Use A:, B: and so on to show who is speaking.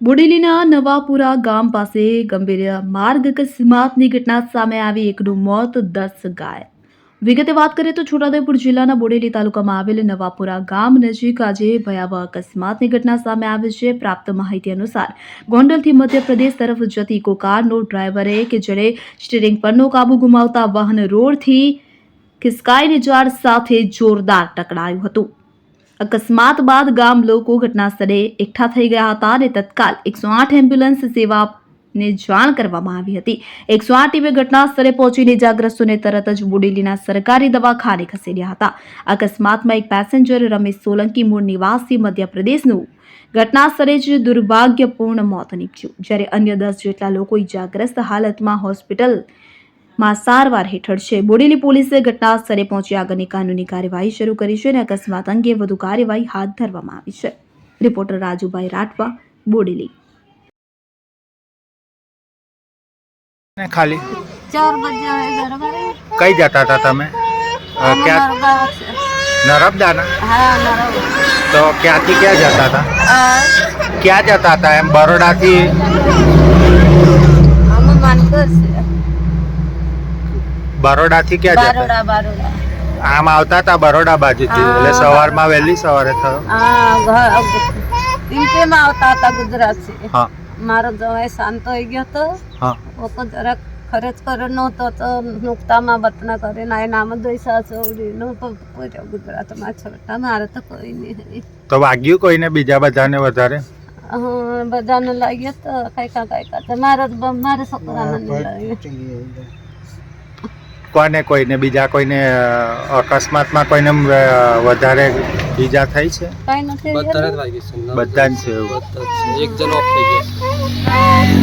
A: બોડેલીના નવાપુરા ગામ પાસે ગંભીર માર્ગ અકસ્માતની ઘટના સામે આવી એકનું મોત દસ ગાય. વિગતે વાત કરીએ તો છોટાઉદેપુર જિલ્લાના બોડેલી તાલુકામાં આવેલ નવાપુરા ગામ નજીક આજે ભયાવહ અકસ્માતની ઘટના સામે આવી છે. પ્રાપ્ત માહિતી અનુસાર ગોંડલથી મધ્યપ્રદેશ તરફ જતી ઇકો કારનો ડ્રાઈવરે કે જેણે સ્ટીરિંગ પરનો કાબુ ગુમાવતા વાહન રોડથી ખિસકાઈને ઝાડ સાથે જોરદાર ટકરાયું હતું. અકસ્માત બાદ ગામ લોકો ઘટના સ્થળે એકઠા થઈ ગયા હતા અને તત્કાલ એકસો આઠ એમ્બ્યુલન્સ સેવાને જાણ કરવામાં આવી હતી. એકસો આઠ ટીમે ઘટના સ્થળે પહોંચીને ઇજાગ્રસ્તોને તરત જ બોડેલીના સરકારી દવાખાને ખસેડ્યા હતા. અકસ્માતમાં એક પેસેન્જર રમેશ સોલંકી મૂળ નિવાસી મધ્યપ્રદેશનું ઘટના સ્થળે જ દુર્ભાગ્યપૂર્ણ મોત નીપજ્યું. જ્યારે અન્ય દસ જેટલા લોકો ઇજાગ્રસ્ત હાલતમાં હોસ્પિટલ માં સારવાર હેઠળ છે. બોડેલી પોલીસે ઘટના સ્થળે પહોંચી આગળની કાનૂની કાર્યવાહી શરૂ કરી છે અને અકસ્માત અંગે વધુ કાર્યવાહી હાથ ધરવામાં આવી છે. રિપોર્ટર રાજુભાઈ રાઠવા બોડેલી.
B: ને ખાલી? કઈ જતા હતા તમે?
C: નરગાંવ.
B: તો ક્યાંથી ક્યાં જતા હતા? ક્યાં જતા હતા એમ? બરોડાથી? બરોડાથી ક્યાં જતા?
C: બરોડા બરોડા.
B: આમ આવતા હતા બરોડા બાજુથી. એટલે સવારમાં વહેલી સવારે થયો.
C: ઇન્ટેમાં આવતા હતા ગુજરાતથી.
B: હા.
C: મારો જવાય શાંત થઈ ગયો તો
B: હા.
C: ઓકો જરાક ખર્ચ કર્યો નહોતો તો નુકતામાં બતના કરે ના એ નામ દોઈસા ચૌડીનો પૂર્યો ગુજરાતમાં છોટા મારે તો કોઈ નહીં.
B: તો વાગ્યું કોઈને બીજા બધાને વધારે?
C: બધાને લાગ્યો તો કઈ કા કઈ કા તો મારા મારા છોકરાને લાગ્યો.
B: કોને કોઈને બીજા કોઈને અકસ્માતમાં કોઈને વધારે ઈજા થઈ છે?
C: કઈ
D: બધાને જ વાગી છે.
B: બધા છે.
D: એક જણ ઓફ થઈ ગયો